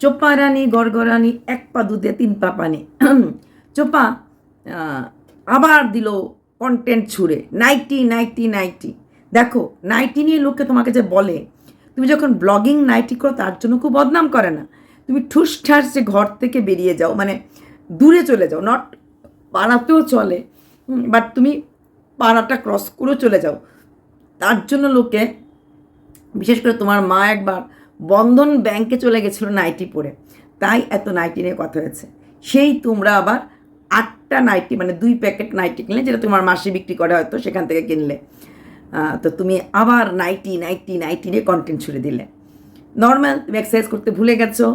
চোপা রানী গড়গড়ানি এক পা দুধে, তিন পা পানি। চোপা আবার দিল কন্টেন্ট ছুঁড়ে। নাইটি নাইটি নাইটি দেখো নাইটি নিয়ে লোকে তোমাকে যে বলে, তুমি যখন ব্লগিং নাইটি করো, তার জন্য খুব বদনাম করে না। তুমি ঠুস ঠাস যে ঘর থেকে বেরিয়ে যাও মানে দূরে চলে যাও নট পাড়াতেও চলে বাট তুমি পাড়াটা ক্রস করেও চলে যাও। তার জন্য লোকে, বিশেষ করে তোমার মা একবার বন্ধন ব্যাংকে চলে গেছিল নাইটি পরে। তাই এত নাইটি নিয়ে কথা হয়েছে। সেই তোমরা আবার আটটা নাইটি মানে দুই প্যাকেট নাইটি কিনলে, যেটা তোমার মাসে বিক্রি করে হয়তো সেখান থেকে কিনলে। তো তুমি আবার নাইটি নাইটি নাইটি নিয়ে কন্টেন্ট ছুড়ে দিলে। নর্মাল তুমি এক্সারসাইজ করতে ভুলে গেছো।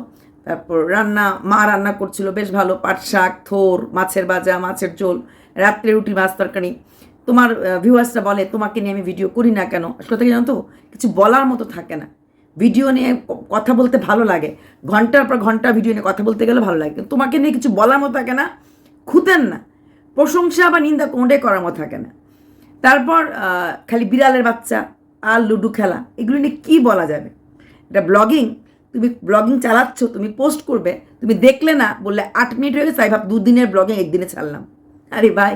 তারপর রান্না, মা রান্না করছিল, বেশ ভালো, পাট শাক, থোর, মাছের ভাজা, মাছের ঝোল, রাত্রে রুটি, মাছ তরকারি। তোমার ভিউয়ার্সরা বলে, তোমাকে নিয়ে আমি ভিডিও করি না কেন? আসলে জানো তো, কিছু বলার মতো থাকে না। ভিডিও নিয়ে কথা বলতে ভালো লাগে। ঘণ্টার পর ঘণ্টা ভিডিও নিয়ে কথা বলতে গেলে ভালো লাগে। তোমাকে নিয়ে কিছু বলার মতো থাকে না, খুঁতেন না। প্রশংসা বা নিন্দা কোনোটাই করার মতো থাকে না। তারপর খালি বিড়ালের বাচ্চা আর লুডো খেলা, এগুলো নিয়ে কী বলা যাবে? এটা ব্লগিং, তুমি ব্লগিং চালাচ্ছ, তুমি পোস্ট করবে, তুমি দেখলে না, বললে, আট মিনিট হয়ে গেছে তাই ভাব দুদিনের ব্লগিং, একদিনে ছাড়লাম। আরে ভাই,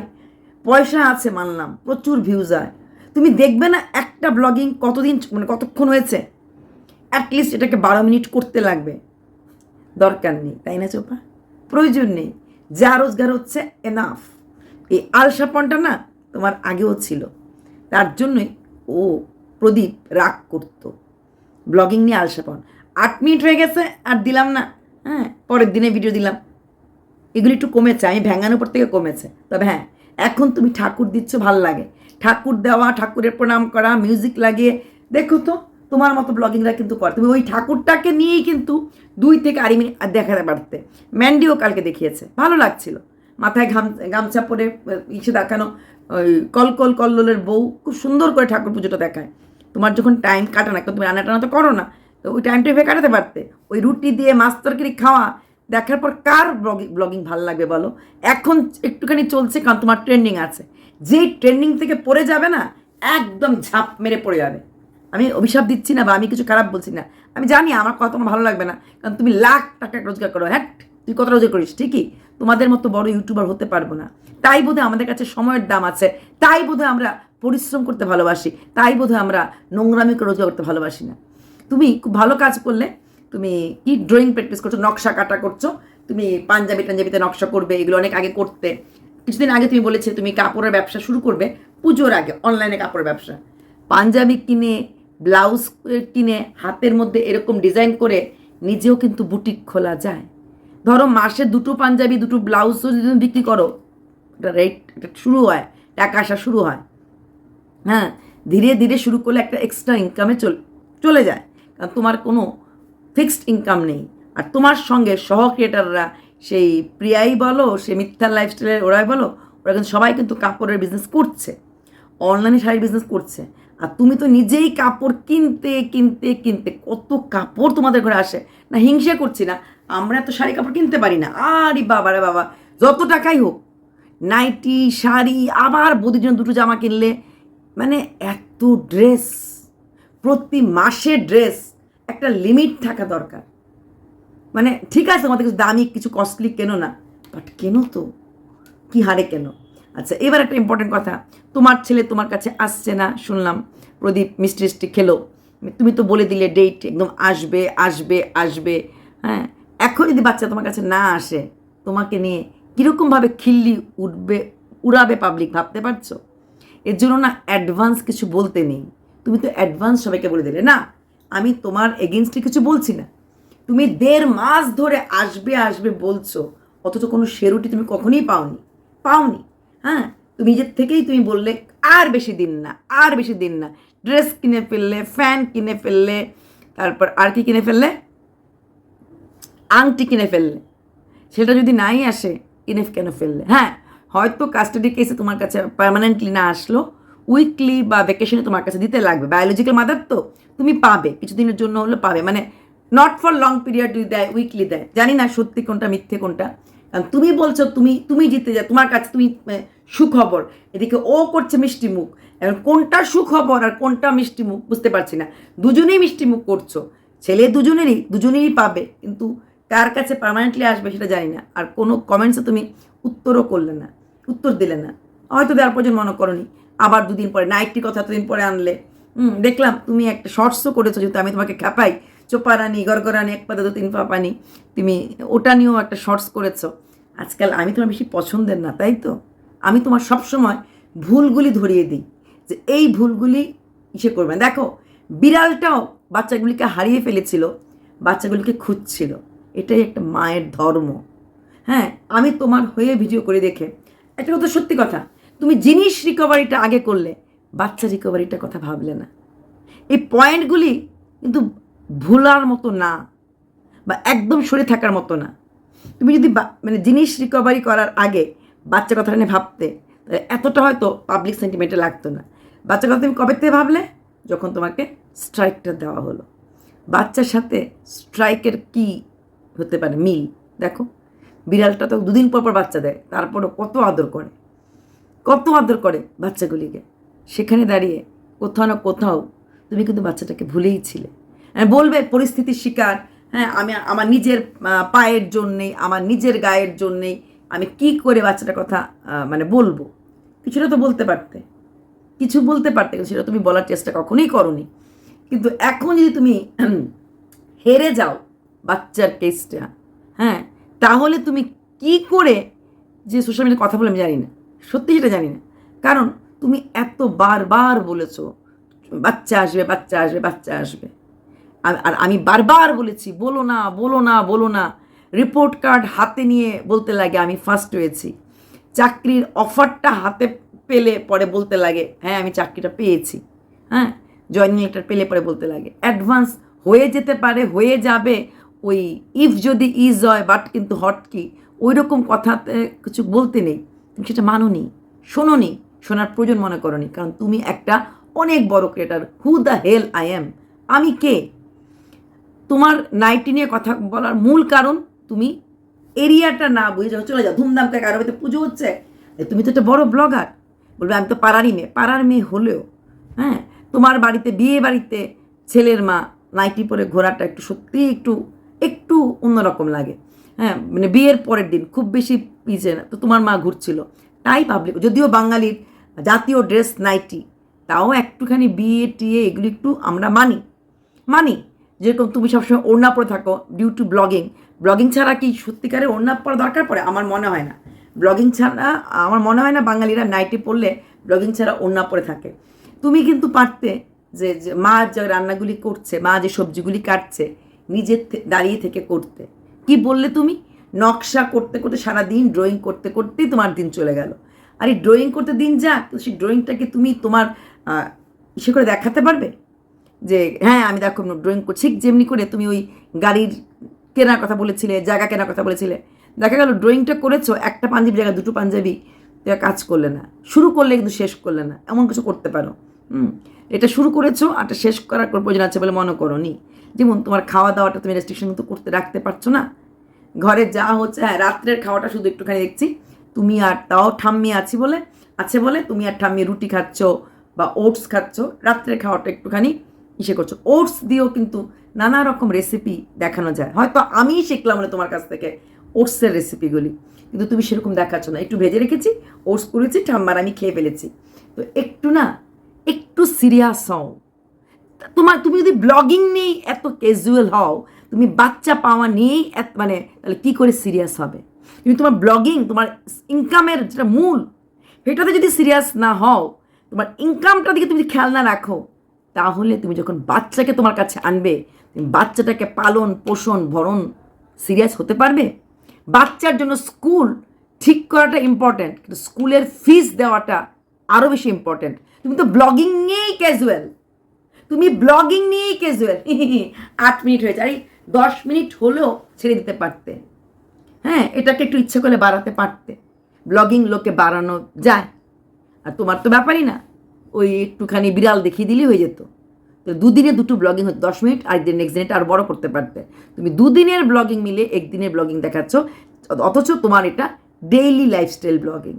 পয়সা আছে মানলাম, প্রচুর ভিউজ হয়। তুমি দেখবে না একটা ব্লগিং কতদিন মানে কতক্ষণ হয়েছে? অ্যাটলিস্ট এটাকে বারো মিনিট করতে লাগবে। দরকার নেই, তাই না চোপা? প্রয়োজন নেই। যা রোজগার হচ্ছে এনাফ এই আলসাপনটা না তোমার আগেও ছিল। তার জন্যই ও প্রদীপ রাগ করতো। ব্লগিং নিয়ে আলসাপন আট মিনিট হয়ে গেছে, আর দিলাম না। হ্যাঁ পরের দিনে ভিডিও দিলাম। এগুলি একটু কমেছে, আমি ভ্যাঙানোর পর থেকে কমেছে। তবে হ্যাঁ এখন তুমি ঠাকুর দিচ্ছ, ভালো লাগে। ঠাকুর দেওয়া, ঠাকুরের প্রণাম করা মিউজিক লাগিয়ে, দেখো তো। তোমার মতো ব্লগিংরা কিন্তু করে। তুমি ওই ঠাকুরটাকে নিয়েই কিন্তু দুই থেকে আড়াই মিনিট দেখাতে পারতে। ম্যান্ডিও কালকে দেখিয়েছে। ভালো লাগছিল। মাথায় ঘাম, গামছা পরে ইসে দেখানো, ওই কলকল কল্লোলের বউ খুব সুন্দর করে ঠাকুর পুজোটা দেখায়। তোমার যখন টাইম কাটে না, তুমি রান্না টানা তো করো না, তো ওই টাইমটা এভাবে কাটাতে পারতে। ওই রুটি দিয়ে মাছ তরকারি খাওয়া, দেখার পর কার ব্লগিং ব্লগিং ভালো লাগবে বলো? এখন একটুখানি চলছে কারণ তোমার ট্রেন্ডিং আছে। যেই ট্রেন্ডিং থেকে পড়ে যাবে না, একদম ঝাঁপ মেরে পড়ে যাবে। আমি অভিশাপ দিচ্ছি না বা আমি কিছু খারাপ বলছি না। আমি জানি আমার কথা তোমার ভালো লাগবে না, কারণ তুমি লাখ টাকা রোজগার করো। হ্যাঁ তুই কত রোজগার করিস? ঠিকই। তোমাদের মতো বড় ইউটিউবার হতে পারব না। তাই বোধহয় আমাদের কাছে সময়ের দাম আছে। তাই বোধহয় আমরা পরিশ্রম করতে ভালোবাসি। তাই বোধহয় আমরা নোংরামি করে রোজগার করতে ভালোবাসি না। তুমি খুব ভালো কাজ করলে, তুমি কি ড্রয়িং প্র্যাকটিস করছ? নকশা কাটা করছ? তুমি পাঞ্জাবি টাঞ্জাবিতে নকশা করবে, এগুলো অনেক আগে করতে। কিছুদিন আগে তুমি বলেছিলে তুমি কাপড়ের ব্যবসা শুরু করবে, পুজোর আগে অনলাইনে কাপড়ের ব্যবসা। পাঞ্জাবি কিনে ব্লাউজ কিনে হাতের মধ্যে এরকম ডিজাইন করে নিজেও কিন্তু বুটিক খোলা যায়। ধরো মাসে দুটো পাঞ্জাবি, দুটো ব্লাউজও যদি বিক্রি করো, একটা রেট শুরু হয়, টাকা আসা শুরু হয়। হ্যাঁ ধীরে ধীরে শুরু করলে একটা এক্সট্রা ইনকামে চল, চলে যায়। কারণ তোমার কোনো ফিক্সড ইনকাম নেই। আর তোমার সঙ্গে সহ ক্রিয়েটাররা সেই প্রিয়াই বলো সে মিথ্যা লাইফস্টাইলের ওরাই বলো, ওরা কিন্তু সবাই কিন্তু কাপড়ের বিজনেস করছে। অনলাইনে শাড়ির বিজনেস করছে। আর তুমি তো নিজেই কাপড় কিনতে কিনতে কিনতে কত কাপড় তোমাদের ঘরে আসে। না, হিংসা করছি না। আমরা তো শাড়ি কাপড় কিনতে পারি না। আরে বাবা রে বাবা, যত টাকাই হোক, নাইটি, শাড়ি, আবার বদির জন্য দুটো জামা কিনলে মানে এত ড্রেস প্রতি মাসে ড্রেস একটা লিমিট থাকা দরকার। মানে ঠিক আছে, তোমাদের কিছু দামি, কিছু কস্টলি কেনো না বাট কেনো তো? কি হারে কেন? আচ্ছা এবার একটা ইম্পর্টেন্ট কথা। তোমার ছেলে তোমার কাছে আসছে না, শুনলাম। প্রদীপ, মিষ্টি খেলো। তুমি তো বলে দিলে ডেট একদম আসবে আসবে আসবে। হ্যাঁ এখন যদি বাচ্চা তোমার কাছে না আসে, তোমাকে নিয়ে কীরকমভাবে খিল্লি উঠবে, উড়াবে পাবলিক ভাবতে পারছ? এর জন্য না অ্যাডভান্স কিছু বলতে নেই। তুমি তো অ্যাডভান্স সবাইকে বলে দিলে। না, আমি তোমার এগেনস্টে কিছু বলছি না। তুমি দেড় মাস ধরে আসবে আসবে বলছো। অথচ কোনো শেরুটি তুমি কখনোই পাওনি। পাওনি। হ্যাঁ? তুমি নিজের থেকেই তুমি বললে, আর বেশি দিন না, আর বেশি দিন না। ড্রেস কিনে ফেললে ফ্যান কিনে ফেললে, তারপর আর কি কিনে ফেললে? আংটি কিনে ফেললে। সেটা যদি নাই আসে, কিনে কেন ফেললে? হ্যাঁ হয়তো কাস্টাডি কেসে তোমার কাছে পার্মানেন্টলি না আসলো উইকলি বা ভ্যাকেশনে তোমার কাছে দিতে লাগবে। বায়োলজিক্যাল মাদার তো, তুমি পাবে, কিছুদিনের জন্য হলে পাবে। মানে নট ফর লং পিরিয়ড দেয় উইকলি দেয়। জানি না সত্যি কোনটা, মিথ্যে কোনটা। কারণ তুমি বলছো তুমি তুমি জিতে যা, তোমার কাছে তুমি সুখবর। এদিকে ও করছে মিষ্টি মুখ। এখন কোনটা সুখবর আর কোনটা মিষ্টি মুখ বুঝতে পারছি না। দুজনেই মিষ্টি মুখ করছ। ছেলে দুজনেরই দুজনেরই পাবে। কিন্তু কার কাছে পার্মানেন্টলি আসবে সেটা জানি না। আর কোনো কমেন্টসে তুমি উত্তরও করলে না, উত্তর দিলে না। হয়তো দেওয়ার প্রয়োজন মনে করনি। আবার দুদিন পরে নাইটটির কথা দুদিন পরে আনলে। হুম, দেখলাম তুমি একটা শর্টসও করেছ যেহেতু আমি তোমাকে খেপাই। চোপারানি গরগরানি এক পাতা দু তিন পা পানি। তুমি ওটা নিয়েও একটা শর্টস করেছ আজকাল আমি তোমার বেশি পছন্দের না, তাই তো? আমি তোমার সবসময় ভুলগুলি ধরিয়ে দিই, যে এই ভুলগুলি ইসে করবে। দেখো, বিড়ালটাও বাচ্চাগুলিকে হারিয়ে ফেলেছিল, বাচ্চাগুলিকে খুঁজছিল। এটাই একটা মায়ের ধর্ম। হ্যাঁ আমি তোমার হয়ে ভিডিও করে দেখে একটা কথা সত্যি কথা। তুমি জিনিস রিকভারিটা আগে করলে, বাচ্চা রিকভারিটার কথা ভাবলে না। এই পয়েন্টগুলি কিন্তু ভুলার মতো না, বা একদম সরে থাকার মতো না। তুমি যদি মানে জিনিস রিকভারি করার আগে বাচ্চা কথাটা নিয়ে ভাবতে, তাহলে এতটা হয়তো পাবলিক সেন্টিমেন্টে লাগতো না। বাচ্চা কথা তুমি কবে থেকে ভাবলে? যখন তোমাকে স্ট্রাইকটা দেওয়া হলো। বাচ্চার সাথে স্ট্রাইকের কি হতে পারে? মিল। দেখো, বিড়ালটা তো দুদিন পর পর বাচ্চা দেয়, তারপরও কত আদর করে। কত আদর করে বাচ্চাগুলিকে। সেখানে দাঁড়িয়ে কোথাও না কোথাও তুমি কিন্তু বাচ্চাটাকে ভুলেই ছিলে। বলবে পরিস্থিতির শিকার। হ্যাঁ আমি, আমার নিজের পায়ের জন্যেই আমার নিজের গায়ের জন্যেই আমি কি করে বাচ্চাটার কথা মানে বলব? কিছুটা তো বলতে পারতে। কিছু বলতে পারতে, কিন্তু সেটা তুমি বলার চেষ্টা কখনোই করনি। কিন্তু এখন যদি তুমি হেরে যাও বাচ্চার কেসটা হ্যাঁ তাহলে তুমি কি করে যে সোশ্যাল মিডিয়ায় কথা বলে আমি জানি না। সত্যি সেটা জানি না। কারণ তুমি এত বারবার বলেছ, বাচ্চা আসবে বাচ্চা আসবে বাচ্চা আসবে। আর আমি বারবার বলেছি, বলো না বলো না বলো না। রিপোর্ট কার্ড হাতে নিয়ে বলতে লাগে, আমি ফার্স্ট হয়েছি। চাকরির অফারটা হাতে পেলে পরে বলতে লাগে হ্যাঁ আমি চাকরিটা পেয়েছি। হ্যাঁ জয়নিং লেটার পেলে পরে বলতে লাগে। অ্যাডভান্স হয়ে যেতে পারে, হয়ে যাবে। ওই ইফ যদি ইজ হয় বাট কিন্তু হট কি ওই রকম কথাতে কিছু বলতে নেই। তুমি সেটা মানোনি, শোনোনি, শোনার প্রয়োজন মনে করনি। কারণ তুমি একটা অনেক বড় creator who the hell I am আমি কে? তোমার নাইটি নিয়ে কথা বলার মূল কারণ তুমি এরিয়াটা না বুঝে যাও। চলে যাও, ধুমধাম করে কারও বাড়িতে পুজো হচ্ছে। তুমি তো একটা বড় ব্লগার। বলবে, আমি তো পাড়ারই মেয়ে, পাড়ার মেয়ে হলেও হ্যাঁ তোমার বাড়িতে, বিয়ে বাড়িতে ছেলের মা নাইটি পরে ঘোরাটা একটু সত্যিই একটু একটু অন্যরকম লাগে। হ্যাঁ মানে বিয়ের পরের দিন খুব বেশি পিছে না। তো তোমার মা ঘুরছিল। তাই পাবলিক যদিও বাঙালির জাতীয় ড্রেস নাইটি তাও একটুখানি বিয়ে টিয়ে এগুলো একটু আমরা মানি। মানি। যেরকম তুমি সবসময় ওড়না পরে থাকো ডিউ টু ব্লগিং ব্লগিং ছাড়া কি সত্যিকারের ওড়না পরা দরকার পড়ে আমার মনে হয় না। ব্লগিং ছাড়া, আমার মনে হয় না বাঙালিরা নাইটি পরলে ব্লগিং ছাড়া ওড়না পরে থাকে। তুমি কিন্তু পারতে যে যে মা যে রান্নাগুলি করছে, মা যে সবজিগুলি কাটছে, নিজের দাঁড়িয়ে থেকে করতে। কি বললে তুমি? নকশা করতে করতে সারাদিন ড্রয়িং করতে করতেই তোমার দিন চলে গেল। আর এই ড্রয়িং করতে দিন যাক তো সেই ড্রয়িংটাকে তুমি তোমার ইসে করে দেখাতে পারবে? যে হ্যাঁ আমি দেখো ড্রয়িং করছি। ঠিক যেমনি করে তুমি ওই গাড়ির কেনার কথা বলেছিলে, জায়গা কেনার কথা বলেছিলে, দেখা গেল ড্রয়িংটা করেছ, একটা পাঞ্জাবি জায়গায় দুটো পাঞ্জাবি কাজ করলে না। শুরু করলে কিন্তু শেষ করলে না, এমন কিছু করতে পারো। হুম, এটা শুরু করেছ আর এটা শেষ করার প্রয়োজন আছে বলে মনে করো নি যেমন তোমার খাওয়া দাওয়াটা তুমি রেস্ট্রিকশন তো করতে রাখতে পারছ না। ঘরে যা হচ্ছে হ্যাঁ রাত্রের খাওয়াটা শুধু একটুখানি দেখছি। তুমি আর তাও ঠাম্মি আছি বলে, আছে বলে তুমি আর ঠাম্মি রুটি খাচ্ছ বা ওটস খাচ্ছ, রাত্রের খাওয়াটা একটুখানি ইসে করছ। ওটস দিয়েও কিন্তু নানা রকম রেসিপি দেখানো যায়। হয়তো আমি শিখলাম না তোমার কাছ থেকে ওটসের রেসিপিগুলি কিন্তু তুমি সেরকম দেখাচ্ছ না। একটু ভেজে রেখেছি ওটস করেছি, ঠাম্মার আমি খেয়ে ফেলেছি। তো একটু না, একটু সিরিয়াস হও। তোমার, তুমি যদি ব্লগিং নিয়েই এত ক্যাজুয়াল হও, তুমি বাচ্চা পাওয়া নিয়েই এত মানে তাহলে কী করে সিরিয়াস হবে? তুমি তোমার ব্লগিং তোমার ইনকামের যেটা মূল, সেটাতে যদি সিরিয়াস না হও, তোমার ইনকামটা দিকে তুমি খেয়াল না রাখো তাহলে তুমি যখন বাচ্চাকে তোমার কাছে আনবে, তুমি বাচ্চাটাকে পালন, পোষণ, ভরণ সিরিয়াস হতে পারবে? বাচ্চার জন্য স্কুল ঠিক করাটা ইম্পর্ট্যান্ট কিন্তু স্কুলের ফিস দেওয়াটা আরও বেশি ইম্পর্ট্যান্ট তুমি তো ব্লগিং নিয়েই ক্যাজুয়াল তুমি ব্লগিং নিয়েই ক্যাজুয়াল আট মিনিট হয়েছে। আরে, দশ মিনিট হলেও ছেড়ে দিতে পারতে। হ্যাঁ এটাকে একটু ইচ্ছে করলে বাড়াতে পারতে। ব্লগিং লোকে বাড়ানো যায়। আর তোমার তো ব্যাপারই না। ওই একটুখানি বিড়াল দেখিয়ে দিলেই হয়ে যেত। তো দুদিনে দুটো ব্লগিং হতো, দশ মিনিট আর দিন নেক্সট দিনটা আর বড় করতে পারতে। তুমি দুদিনের ব্লগিং মিলে একদিনের ব্লগিং দেখাচ্ছ, অথচ তোমার এটা ডেইলি লাইফস্টাইল ব্লগিং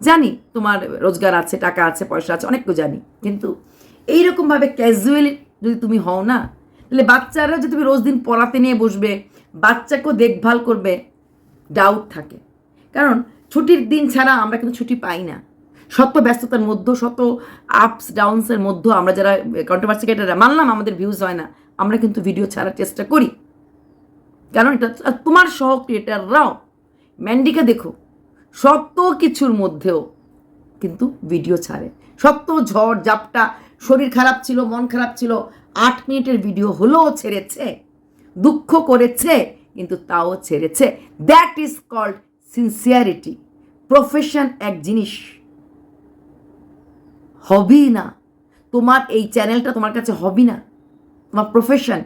জানি তোমার রোজগার আছে, টাকা আছে, পয়সা আছে অনেক জানি, কিন্তু এইরকমভাবে ক্যাজুয়াল যদি তুমি হও না, তাহলে বাচ্চারা যে তুমি রোজ দিন পড়াতে নিয়ে বসবে, বাচ্চাকেও দেখভাল করবে ডাউট থাকে। কারণ ছুটির দিন ছাড়া আমরা কিন্তু ছুটি পাই না। শত ব্যস্ততার মধ্যে শত আপস ডাউনসের মধ্যে আমরা যারা কন্ট্রোভার্সি ক্রিয়েটাররা মানলাম আমাদের ভিউজ হয় না, আমরা কিন্তু ভিডিও ছাড়ার চেষ্টা করি। কারণ এটা তোমার সহ ক্রিয়েটাররাও ম্যান্ডিকে দেখো, শত কিছুর মধ্যেও কিন্তু ভিডিও ছাড়ে। শত ঝড়, জাপটা, শরীর খারাপ ছিল, মন খারাপ ছিল, আট মিনিটের ভিডিও হলেও ছেড়েছে, দুঃখ করেছে, কিন্তু তাও ছেড়েছে। That is called sincerity profession এক জিনিস। হবি না। তোমার এই চ্যানেলটা তোমার কাছে হবি না। তোমার প্রফেশন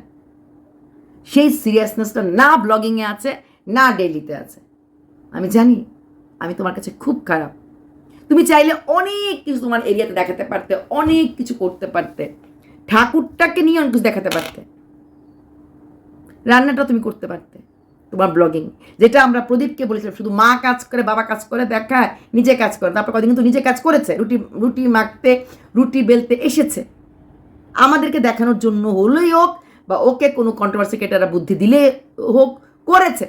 সেই সিরিয়াসনেসটা না ব্লগিংয়ে আছে, না ডেলিতে আছে। আমি জানি, আমি তোমার কাছে খুব খারাপ। তুমি চাইলে অনেক কিছু তোমার এরিয়াতে দেখাতে পারতে, অনেক কিছু করতে পারতে। ঠাকুরটাকে নিয়ে অনেক কিছু দেখাতে পারতে। রান্নাটা তুমি করতে পারতে। তোমার ব্লগিং যেটা আমরা প্রদীপকে বলেছিলাম, শুধু মা কাজ করে, বাবা কাজ করে, দেখায়, নিজে কাজ করে। তারপর কদিন কিন্তু নিজে কাজ করেছে, রুটি রুটি মাখতে, রুটি বেলতে এসেছে। আমাদেরকে দেখানোর জন্য হলেই হোক, বা ওকে কোনো কন্ট্রোভার্সি ক্রিয়েটাররা বুদ্ধি দিলে হোক, করেছে।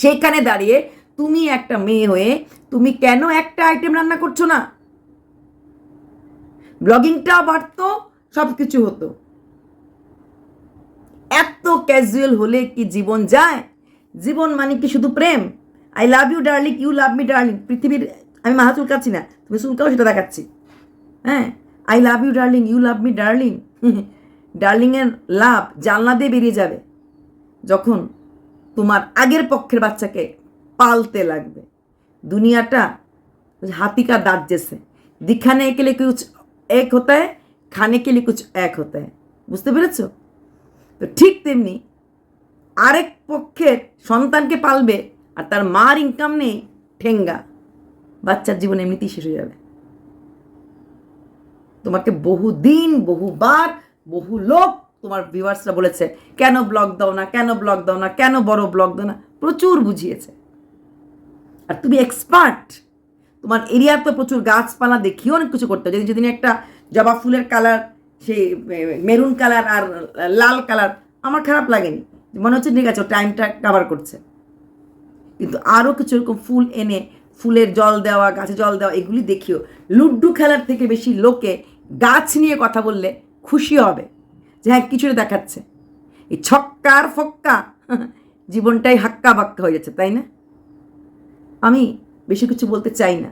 সেইখানে দাঁড়িয়ে তুমি একটা মেয়ে হয়ে, তুমি কেন একটা আইটেম রান্না করছ না? ব্লগিংটা বাড়তো সব কিছু হতো। এত ক্যাজুয়াল হলে কি জীবন যায়? জীবন মানে কি শুধু প্রেম? I love you darling you love me darling পৃথিবীর, আমি মাহা চুলকাচ্ছি না, তুমি চুলকাও সেটা দেখাচ্ছি। হ্যাঁ? I love you darling you love me darling ডার্লিংয়ের love জানলা দিয়ে বেরিয়ে যাবে, যখন তোমার আগের পক্ষের বাচ্চাকে পালতে লাগবে। দুনিয়াটা হাতিকা দাঁত যেছে। দিখানে একেলে কিছু এক হতে খানে কেলে কিছু এক হতে বুঝতে পেরেছ? তো ঠিক তেমনি আরেক পক্ষের সন্তানকে পালবে আর তার মার ইনকাম নেই, ঠেঙ্গা। বাচ্চার জীবন এমনিতেই শেষ হয়ে যাবে। তোমাকে বহুদিন, বহুবার, বহু লোক তোমার ভিউয়ার্সরা বলেছে, কেন ব্লগ দাও না, কেন ব্লগ দাও না, কেন বড় ব্লগ দাও না? প্রচুর বুঝিয়েছে। আর তুমি এক্সপার্ট তোমার এরিয়ার তো প্রচুর গাছপালা দেখিও অনেক কিছু করতে। যেদিন যেদিন একটা জবা ফুলের কালার সেই মেরুন কালার আর লাল কালার আমার খারাপ লাগেনি। মনে হচ্ছে, ঠিক আছে টাইমটা কাভার করছে। কিন্তু আরও কিছু এরকম ফুল এনে, ফুলের জল দেওয়া, গাছে জল দেওয়া, এগুলি দেখিও। লুড্ডু খেলার থেকে বেশি লোকে গাছ নিয়ে কথা বললে খুশি হবে যে হ্যাঁ কিছুটা দেখাচ্ছে। এই ছক্কার ফক্কা, জীবনটাই হাক্কা বাক্কা হয়ে যাচ্ছে, তাই না? আমি বেশি কিছু বলতে চাই না।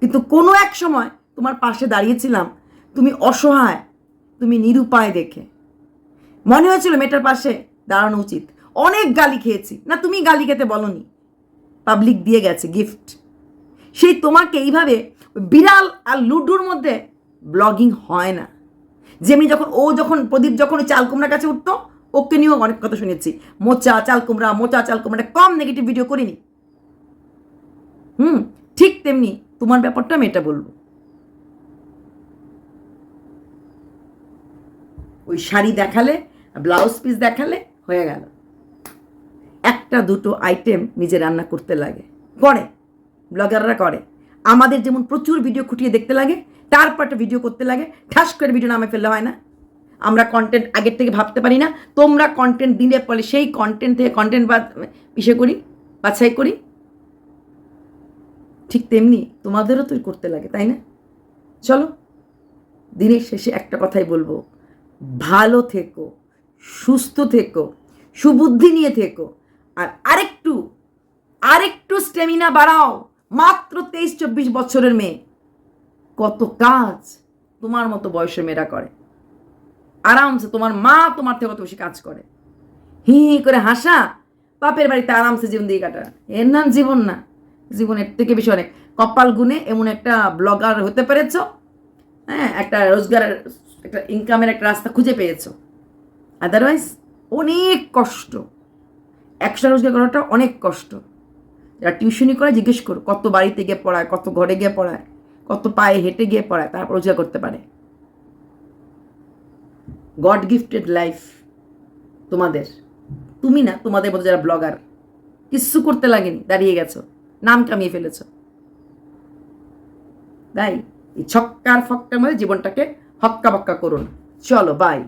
কিন্তু কোনো এক সময় তোমার পাশে দাঁড়িয়েছিলাম, তুমি অসহায় তুমি নিরুপায় দেখে। মনে হয়েছিল মেয়েটার পাশে দাঁড়ানো উচিত। অনেক গালি খেয়েছি। না, তুমি গালি খেতে বলনি। পাবলিক দিয়ে গেছে গিফট। সেই তোমাকে এইভাবে বিড়াল আর লুডুর মধ্যে ব্লগিং হয় না। যেমনি যখন, ও যখন, প্রদীপ যখন ওই চাল কুমড়ার কাছে উঠতো, ওকে নিয়েও অনেক কথা শুনেছি। মোচা, চাল কুমড়া, মোচা, চাল কুমড়া কম নেগেটিভ ভিডিও করিনি। হুম, ঠিক তেমনি তোমার ব্যাপারটা আমি এটা বলব। ওই শাড়ি দেখালে, ব্লাউজ পিস দেখালে হয়ে গেল। একটা দুটো আইটেম নিজে রান্না করতে লাগে। করে, ব্লগাররা করে। আমাদের যেমন প্রচুর ভিডিও খুঁটিয়ে দেখতে লাগে তারপর একটা ভিডিও করতে লাগে, ঠাস করে ভিডিও নামে ফেললে হয় না। আমরা কন্টেন্ট আগের থেকে ভাবতে পারি না। তোমরা কন্টেন্ট দিলে পরে সেই কন্টেন্ট থেকে কন্টেন্ট বা ইসে করি, বাছাই করি। ঠিক তেমনি তোমাদেরও তো করতে লাগে, তাই না? চলো, দিনের শেষে একটা কথাই বলব। ভালো থেকো, সুস্থ থেকো, সুবুদ্ধি নিয়ে থেকো। আর আরেকটু আরেকটু স্টেমিনা বাড়াও। মাত্র তেইশ চব্বিশ বছরের মেয়ে। কত কাজ তোমার মতো বয়সের মেয়েরা করে। আরামসে তোমার মা তোমার থেকে কত বেশি কাজ করে। হি হি করে হাসা, বাপের বাড়িতে আরামসে জীবন দিয়ে কাটা এর নাম জীবন না। জীবনের থেকে বেশি অনেক। কপাল গুনে এমন একটা ব্লগার হতে পেরেছ। হ্যাঁ একটা রোজগারের একটা ইনকামের একটা রাস্তা খুঁজে পেয়েছ। আদারওয়াইজ অনেক কষ্ট। একশো রোজগার করাটা অনেক কষ্ট। যারা টিউশনি করে, জিজ্ঞেস করো, কত বাড়িতে গিয়ে পড়ায়, কত ঘরে গিয়ে পড়ায়, কত পায়ে হেঁটে গিয়ে পড়ায়, তারপর রোজগার করতে পারে। গড গিফটেড লাইফ তোমাদের। তুমি না, তোমাদের মতো যারা ব্লগার কিচ্ছু করতে লাগেনি, দাঁড়িয়ে গেছো, নাম কামিয়ে ফেলেছ। তাই এই ছক্কার ফক্কার মধ্যে জীবনটাকে হক্কা বক্কা করুন। চলো বাই